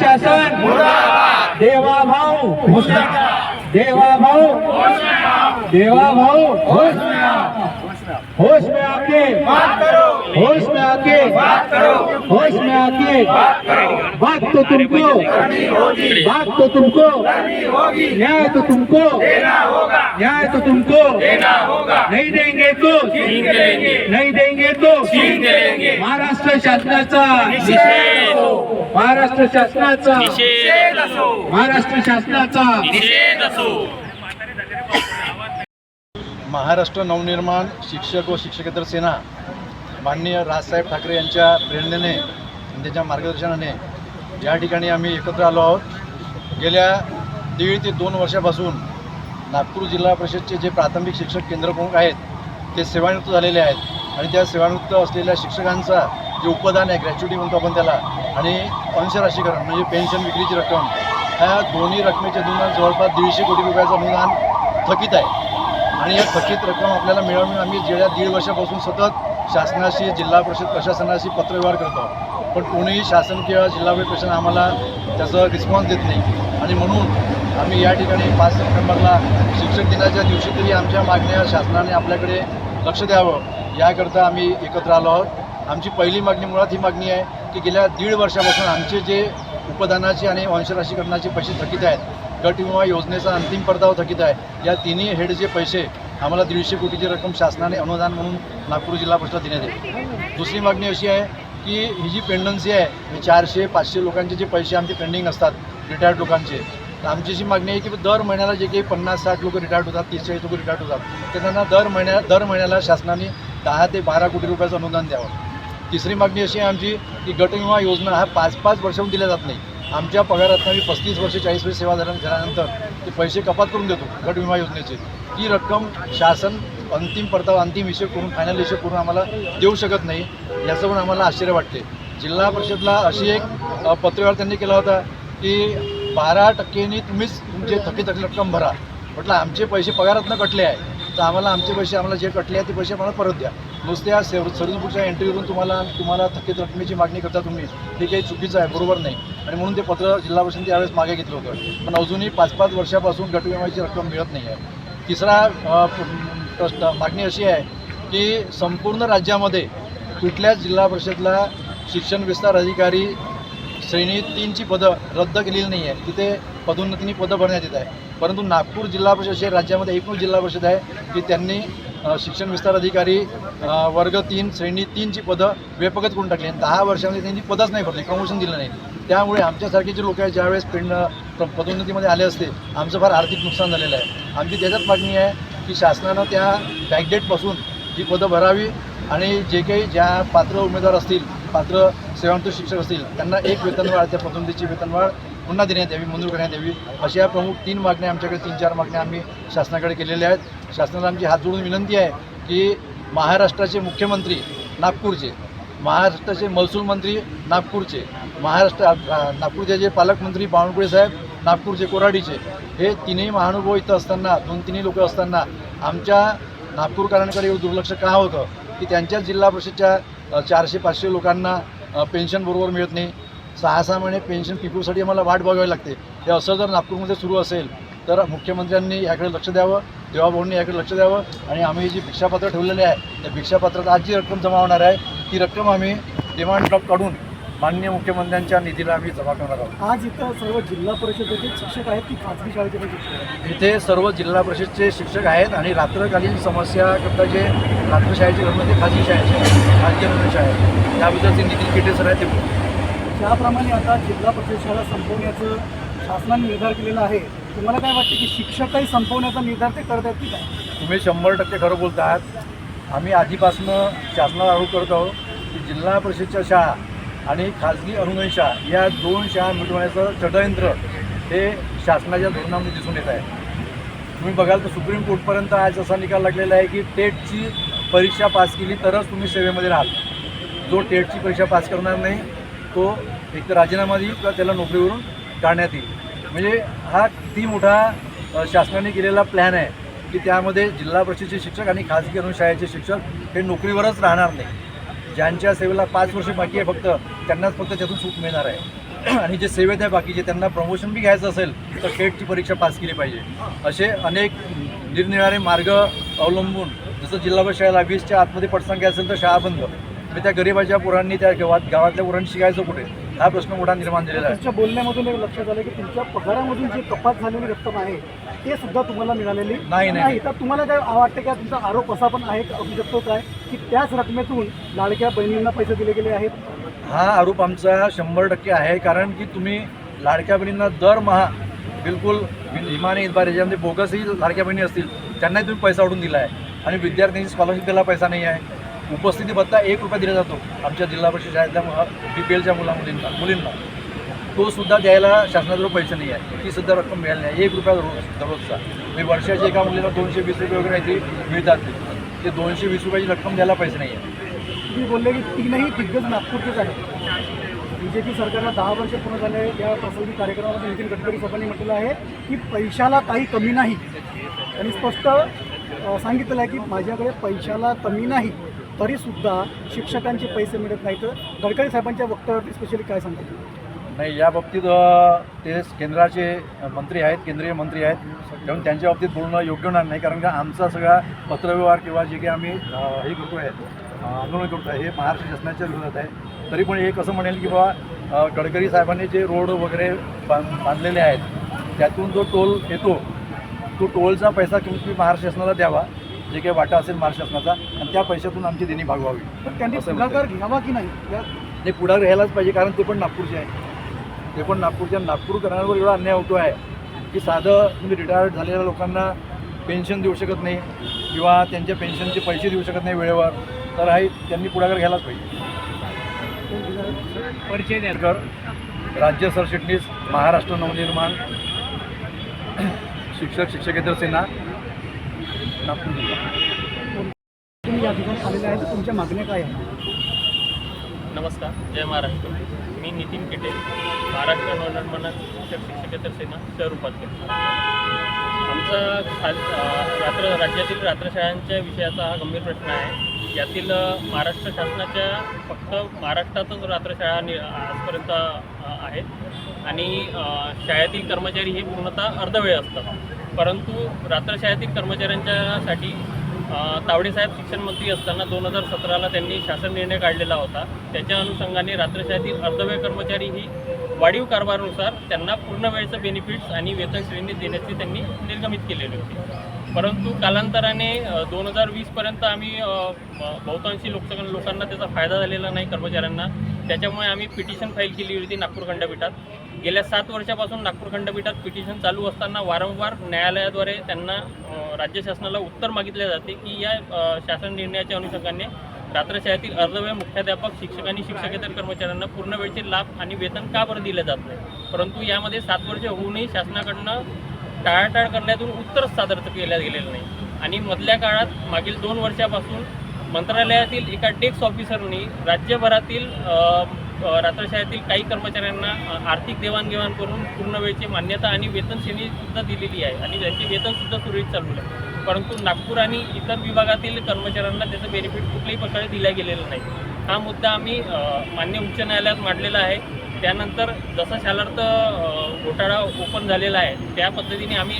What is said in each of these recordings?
शासन देवा भाऊ देवा भाऊ देवा भाऊ होश में आपके बात करो. होश में आके बात करो। होश में आके बात करो। बात तो तुमको। बात तो तुमको। न्याय तो तुमको। देना होगा न्याय तो तुमको। देना होगा नहीं देंगे तो। नहीं देंगे तो। महाराष्ट्र शासनाचा। महाराष्ट्र शासनाचा। महाराष्ट्र शासनाचा। महाराष्ट्र नवनिर्माण शिक्षक व शिक्षकेतर सेना माननीय राजसाहेब ठाकरे यांच्या प्रेरणेने आणि त्यांच्या मार्गदर्शनाने या ठिकाणी आम्ही एकत्र आलो आहोत. गेल्या दीड ते दोन वर्षापासून नागपूर जिल्हा परिषदचे जे प्राथमिक शिक्षक केंद्र प्रमुख आहेत ते सेवानिवृत्त झालेले आहेत आणि त्या सेवानिवृत्त असलेल्या शिक्षकांचा जे उपदान आहे ग्रॅच्युटी म्हणतो आपण त्याला आणि अंशराशीकरण म्हणजे पेन्शन विक्रीची रक्कम ह्या दोन्ही रकमेच्या अनुदान जवळपास दीडशे कोटी रुपयाचं अनुदान थकीत आहे. आणि या थकीत रक्कम आपल्याला मिळवून आम्ही गेल्या दीड वर्षापासून सतत शासनाशी जिल्हा परिषद प्रशासनाशी पत्रव्यवहार करतो. पण कोणीही शासन किंवा जिल्हा परिषद प्रशासन आम्हाला त्याचा रिस्पॉन्स देत नाही. आणि म्हणून आम्ही या ठिकाणी पाच सप्टेंबरला शिक्षक दिनाच्या दिवशी तरी आमच्या मागण्या शासनाने आपल्याकडे लक्ष द्यावं. याकरता आम्ही एकत्र आलो आहोत. आमची पहिली मागणी मुळात ही मागणी आहे की गेल्या दीड वर्षापासून आमचे जे उपदानाचे आणि वंशराशीकरणाचे पैसे थकीत आहेत गट विमा योजनेचा अंतिम परतावा थकीत आहे या तिन्ही हेडचे पैसे आम्हाला दीडशे कोटीची रक्कम शासनाने अनुदान म्हणून नागपूर जिल्हा परिषद देण्यात येईल दुसरी मागणी अशी आहे की ही जी पेंडन्सी आहे हे चारशे पाचशे लोकांचे जे पैसे आमचे पेंडिंग असतात रिटायर्ड लोकांचे तर आमची अशी मागणी आहे की दर महिन्याला जे काही पन्नास साठ लोक रिटायर्ड होतात तीस चाळीस लोक रिटायर्ड होतात तर त्यांना दर महिन्या दर महिन्याला शासनाने दहा ते बारा कोटी रुपयाचं अनुदान द्यावं. तिसरी मागणी अशी आहे आमची की गटविमा योजना हा पाच पाच वर्षाहून दिल्या जात नाही. आमच्या पगारातनं मी पस्तीस वर्ष चाळीस वर्ष सेवा झाल्या झाल्यानंतर ते पैसे कपात करून देतो गट विमा योजनेचे. ती रक्कम शासन अंतिम परतावा अंतिम हिशेब करून फायनल हिशेब करून आम्हाला देऊ शकत नाही याचं पण आम्हाला आश्चर्य वाटते. जिल्हा परिषदला अशी एक पत्रव्यवहार त्यांनी केला होता की बारा टक्क्यांनी तुम्हीच तुमचे थकीत रक्कम भरा. म्हटलं आमचे पैसे पगारातनं कटले आहे. तर आम्हाला आमचे पैसे आम्हाला जे कटले आहेत ते पैसे आम्हाला परत द्या. नुसत्या सेव सर्व्हिसबुकच्या एंट्रीवरून तुम्हाला तुम्हाला थकीत रकमेची मागणी करता तुम्ही. हे काही चुकीचं आहे बरोबर नाही. आणि म्हणून ते पत्र जिल्हा परिषदेने त्यावेळेस मागे घेतलं होतं. पण अजूनही पाच पाच वर्षापासून गटविम्याची रक्कम मिळत नाही आहे. तिसरा प्रश्न मागणी अशी आहे की संपूर्ण राज्यामध्ये कुठल्याच जिल्हा परिषदला शिक्षण विस्तार अधिकारी श्रेणी तीनची पदं रद्द केलेली नाही आहे तिथे पदोन्नतीने पदं भरण्यात येत आहे परंतु नागपूर जिल्हा परिषद हे राज्यामध्ये एकूण जिल्हा परिषद आहे की त्यांनी शिक्षण विस्तार अधिकारी वर्ग तीन श्रेणी तीनची पदं बेपगत करून टाकली आणि दहा वर्षामध्ये त्यांनी पदच नाही भरली प्रमोशन दिलं नाही. त्यामुळे आमच्यासारखे जे लोक आहेत ज्यावेळेस पेंड पदोन्नतीमध्ये आले असते आमचं फार आर्थिक नुकसान झालेलं आहे. आमची त्याच्यात मागणी आहे की शासनानं त्या बॅकडेटपासून ही पदं भरावी आणि जे काही ज्या पात्र उमेदवार असतील पात्र सेवांत शिक्षक असतील त्यांना एक वेतनवाढ त्या पदोन्नतीची वेतनवाढ पुन्हा देण्यात यावी मंजूर करण्यात यावी अशा प्रमुख तीन मागण्या आमच्याकडे तीन चार मागण्या आम्ही शासनाकडे केलेल्या आहेत. शासनाला आमची हात जोडून विनंती आहे की महाराष्ट्राचे मुख्यमंत्री नागपूरचे महाराष्ट्राचे महसूल मंत्री नागपूरचे महाराष्ट्र नागपूरचे जे पालकमंत्री बावनकुळे साहेब नागपूरचे कोराडीचे हे तिन्ही महानुभव इथं असताना दोन तिन्ही लोक असताना आमच्या नागपूरकरांकडे दुर्लक्ष का होतं की त्यांच्याच जिल्हा परिषदच्या चारशे पाचशे लोकांना पेन्शन बरोबर मिळत नाही. सहा सहा महिने पेन्शन पिकूसाठी आम्हाला वाट बघावी लागते. हे असं जर नागपूरमध्ये सुरू असेल तर मुख्यमंत्र्यांनी याकडे लक्ष द्यावं देवाभाऊंनी याकडे लक्ष द्यावं आणि आम्ही जी भिक्षापत्र ठेवलेली आहे त्या भिक्षापत्रात आज जी रक्कम जमा होणार आहे ती रक्कम आम्ही डिमांड ड्राफ्ट काढून माननीय मुख्यमंत्र्यांच्या निधीला आम्ही जमा करणार आहोत. आज इथं सर्व जिल्हा परिषदेचे शिक्षक आहेत की खाजगी शाळेचे पण शिक्षक आहेत? इथे सर्व जिल्हा परिषदचे शिक्षक आहेत आणि रात्रकालीन समस्याकरता जे रात्रशाळेचे घडून ते खाजगी शाळेचे खाजगी शाळा आहेत. त्याबद्दलचे नितीन केटे सर आहेत ते बोलतील. ज्याप्रमाणे आता जिल्हा परिषद शाळा संपवण्याचं शासनाने निर्धार केलेला आहे तुम्हाला काय वाटतं की शिक्षकही संपवण्याचा निर्धार ते करत आहेत की काय? तुम्ही शंभर टक्के खरं बोलत आहात आम्ही आधीपासनं शासनाला आरोप करत आहोत की जिल्हा परिषदच्या शाळा आणि खाजगी अनुदान शाळा या दोन शाळा मिटवण्याचं षडयंत्र हे शासनाच्या धोरणामध्ये दिसून येत आहे. तुम्ही बघाल तर सुप्रीम कोर्टपर्यंत आज असा निकाल लागलेला आहे की टेटची परीक्षा पास केली तरच तुम्ही सेवेमध्ये राहाल. जो टेटची परीक्षा पास करणार नाही तो एक तर राजीनामा देईल किंवा त्याला नोकरीवरून काढण्यात येईल. म्हणजे हा किती मोठा शासनाने केलेला प्लॅन आहे की त्यामध्ये जिल्हा परिषदेचे शिक्षक आणि खाजगी अनुशाळेचे शिक्षक हे नोकरीवरच राहणार नाही. ज्यांच्या सेवेला पाच वर्ष बाकी आहे फक्त त्यांनाच फक्त त्यातून सूट मिळणार आहे. आणि जे सेवेत आहे बाकीचे त्यांना प्रमोशन बी घ्यायचं असेल तर टेटची परीक्षा पास केली पाहिजे. असे अनेक निरनिराळे मार्ग अवलंबून जसं जिल्हा शाळेला वीसच्या आतमध्ये पटसंख्या असेल तर शाळा बंद. मी त्या गरिबाच्या पोरांनी त्या गावात गावातल्या पोरांनी शिकायचं कुठे? हा प्रश्न मोठा निर्माण झालेला आहे. बोलण्यामधून एक लक्षात आलं की तुमच्या पगारामधून जी कपात झालेली रक्कम आहे ते सुद्धा तुम्हाला मिळालेली. नाही, नाही. तर तुम्हाला काय वाटतं का तुमचा आरोप असा पण आहे असू शकतो काय? की त्याच रकमेतून लाडक्या बहिणींना पैसे दिले गेले आहेत? हा आरोप आमचा शंभर टक्के आहे कारण की तुम्ही लाडक्या बहिणींना दरमहा बिलकुल इमाने इतबार याच्यामध्ये बोगसही लाडक्या बहिणी असतील त्यांनाही तुम्ही पैसा वाढून दिला आहे. आणि विद्यार्थ्यांची स्कॉलरशिप द्यायला पैसा नाही आहे. उपस्थिती भत्ता एक रुपया दिला जातो आमच्या जिल्हा परिषद शाळेतल्या बी पी एलच्या मुला मुलींना मुलींना. तो सुद्धा द्यायला शासनाजवळ पैसे नाही आहे. ती सुद्धा रक्कम मिळाली नाही. एक रुपया रोज दररोजचा. म्हणजे वर्षाची एका मुलीला दोनशे वीस रुपये वगैरे काहीतरी मिळतात ते. दोनशे वीस रुपयाची रक्कम द्यायला पैसे नाही आहे. तुम्ही बोलले की तीनही दिग्गज नागपूरचेच आहे बी जे पी सरकारला दहा वर्ष पूर्ण झाले या प्रसंगी कार्यक्रमामध्ये नितीन गडकरी साहेबांनी म्हटलेलं आहे की पैशाला काही कमी नाही. त्यांनी स्पष्ट सांगितलेलं आहे की माझ्याकडे पैशाला कमी नाही तरीसुद्धा शिक्षकांचे पैसे मिळत नाही तर गडकरी साहेबांच्या वक्तव्यावर स्पेशली काय सांगतात नाही या बाबतीत ते केंद्राचे मंत्री आहेत केंद्रीय मंत्री आहेत. म्हणून त्यांच्या बाबतीत बोलणं योग्य होणार नाही कारण का आमचा सगळा पत्रव्यवहार किंवा जे काही आम्ही हे करतो आहे आंदोलन करतो आहे हे महाराष्ट्र शासनाच्या विरोधात आहे. तरी पण एक असं म्हणेल की बाबा गडकरी साहेबांनी जे रोड वगैरे बांध- बांधलेले आहेत त्यातून जो टोल येतो तो टोलचा पैसा तुम्ही महाराष्ट्र शासनाला द्यावा. जे काही वाटा असेल महाराष्ट्र शासनाचा आणि त्या पैशातून आमची देणी भागवावी. तर त्यांनी. पुढाकार घ्यावा की नाही? ते पुढाकार घ्यायलाच पाहिजे कारण ते पण नागपूरचे आहे. ते पण नागपूरच्या नागपूरकरांवर एवढा अन्याय होतो आहे की साधं तुम्ही रिटायर्ड झालेल्या लोकांना पेन्शन देऊ शकत नाही किंवा त्यांच्या पेन्शनचे पैसे देऊ शकत नाही वेळेवर. तर आहे त्यांनी पुढाकार घ्यायलाच पाहिजे. परिचय नेरकर राज्य सरचिटणीस महाराष्ट्र नवनिर्माण शिक्षक शिक्षकेतर सेना नागपूर जिल्हा. तुम्ही या ठिकाणी आलेले आहेत. तर तुमच्या मागण्या काय आहेत? नमस्कार जय महाराष्ट्र. मी नितीन केटे महाराष्ट्र नवनिर्माण शिक्षक शिक्षकेतर सेना शहर उपाध्यक्ष आमचा खास रात्र राज्यातील रात्रशाळांच्या विषयाचा हा गंभीर प्रश्न आहे. यातील महाराष्ट्र शासनाच्या फक्त महाराष्ट्रातच रात्रशाळा नि आजपर्यंत आहेत. आणि शाळेतील कर्मचारी हे पूर्णतः अर्धवेळ असतात. परंतु रात्रशाळेतील कर्मचाऱ्यांच्यासाठी तावडेसाहेब शिक्षण मंत्री असताना दोन हजार सतराला त्यांनी शासन निर्णय काढलेला होता. त्याच्या अनुषंगाने रात्रशाळेतील अर्धवेळ कर्मचारी ही वाढीव कारभारानुसार त्यांना पूर्ण वेळचं बेनिफिट्स आणि वेतन श्रेणी देण्याची त्यांनी निर्गमित केलेली होती. परंतु कालांतराने दोन हजार वीसपर्यंत आम्ही बहुतांशी लोक लोकांना त्याचा फायदा झालेला नाही कर्मचाऱ्यांना. त्याच्यामुळे आम्ही पिटिशन फाईल केली होती नागपूर खंडपीठात. गेल्या सात वर्षापासून नागपूर खंडपीठात पिटिशन चालू असताना वारंवार न्यायालयाद्वारे त्यांना राज्य शासनाला उत्तर मागितले जाते की या शासन निर्णयाच्या अनुषंगाने रात्रशाळेतील अर्धवेळ मुख्याध्यापक शिक्षक आणि शिक्षकेतर कर्मचाऱ्यांना पूर्ण वेळचे लाभ आणि वेतन का बरं दिलं जात नाही? परंतु यामध्ये सात वर्ष होऊनही शासनाकडनं टाळाटाळ करण्यातून उत्तरच सादर केलं गेलेलं नाही. आणि मधल्या काळात मागील दोन वर्षापासून मंत्रालयातील एका डेस्क ऑफिसरनी राज्यभरातील रात्रशाळेतील काही कर्मचाऱ्यांना आर्थिक देवाणघेवाण करून पूर्ण वेळची मान्यता आणि वेतन दिलेली आहे आणि त्यांचे वेतनसुद्धा सुरळीत चालू आहे परंतु नागपूर आणि इतर विभागातील कर्मचाऱ्यांना त्याचं बेनिफिट कुठल्याही प्रकारे दिल्या गेलेलं नाही. हा मुद्दा आम्ही मान्य उच्च न्यायालयात मांडलेला आहे. त्यानंतर जसा शालार्थ घोटाळा ओपन झालेला आहे त्या पद्धतीने आम्ही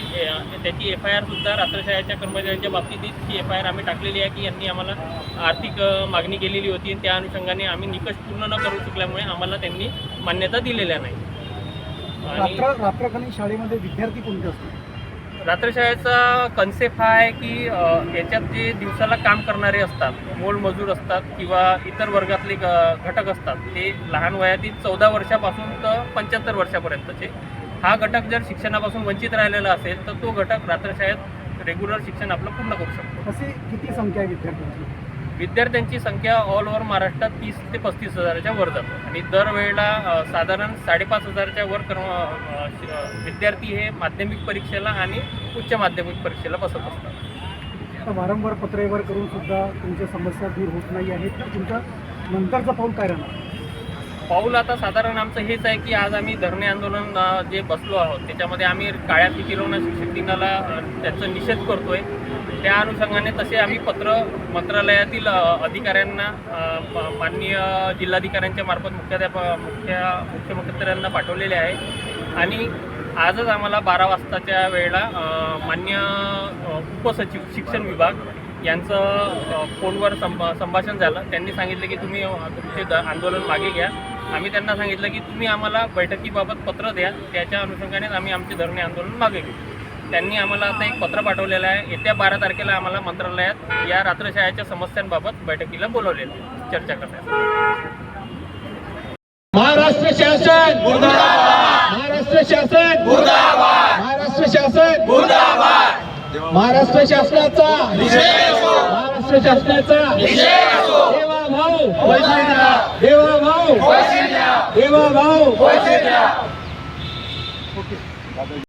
त्याची एफ आय आरसुद्धा रात्रशाळेच्या कर्मचाऱ्यांच्या बाबतीत ती एफ आय आर आम्ही टाकलेली आहे की यांनी आम्हाला आर्थिक मागणी केलेली होती आणि त्या अनुषंगाने आम्ही निकष पूर्ण न करू शकल्यामुळे आम्हाला त्यांनी मान्यता दिलेल्या नाही आणि रात्र रात्रकालीन शाळेमध्ये विद्यार्थी कोणते असतात? रात्रशाळेचा कन्सेप्ट हा आहे की याच्यात जे दिवसाला काम करणारे असतात मोल मजूर असतात किंवा इतर वर्गातले ग- घटक असतात ते लहान वयातील चौदा वर्षापासून तर पंच्याहत्तर वर्षापर्यंतचे. हा घटक जर शिक्षणापासून वंचित राहिलेला असेल तर तो घटक रात्रशाळेत रेग्युलर शिक्षण आपलं पूर्ण करू शकतो. असे किती संख्या विद्यार्थ्यांची? विद्यार्थ्यांची संख्या ऑल ओव्हर महाराष्ट्रात तीस ते पस्तीस हजाराच्या वर जातो. आणि दरवेळेला साधारण साडेपाच हजाराच्या वर कर्म विद्यार्थी हे माध्यमिक परीक्षेला आणि उच्च माध्यमिक परीक्षेला बसत असतात. वारंवार पत्रव्यवहार करून सुद्धा तुमच्या समस्या दूर होत नाही आहेत. तर तुमचा नंतरचं पाऊल काय राहणार? पाऊल आता साधारण आमचं हेच आहे की आज आम्ही धरणे आंदोलन जे बसलो आहोत त्याच्यामध्ये आम्ही काळ्या फिती शिक्षक दिनाला त्याचा निषेध करतोय. त्या अनुषंगाने तसे आम्ही पत्र मंत्रालयातील अधिकाऱ्यांना माननीय जिल्हाधिकाऱ्यांच्या मार्फत मुख्याध्यापक मुख्य मुख्यमंत्र्यांना पाठवलेले आहे. आणि आजच आम्हाला बारा वाजताच्या वेळेला मान्य उपसचिव शिक्षण विभाग यांचं फोनवर संभा संभाषण झालं. त्यांनी सांगितलं की तुम्ही तुमचे आंदोलन मागे घ्या. आम्ही त्यांना सांगितलं की तुम्ही आम्हाला बैठकीबाबत पत्र द्या. त्याच्या अनुषंगानेच आम्ही आमचे धरणे आंदोलन मागे घेऊ. त्यांनी आम्हाला आता एक पत्र पाठवलेलं आहे. येत्या बारा तारखेला आम्हाला मंत्रालयात या रात्रशाळेच्या समस्यांबाबत बैठकीला बोलवलेलं आहे. चर्चा करण्यासाठी महाराष्ट्र शासन! महाराष्ट्र शासन! महाराष्ट्र शासन! महाराष्ट्र शासनाचा! महाराष्ट्र शासनाचा! देवा भाऊ देवा भाऊ देवा भाऊ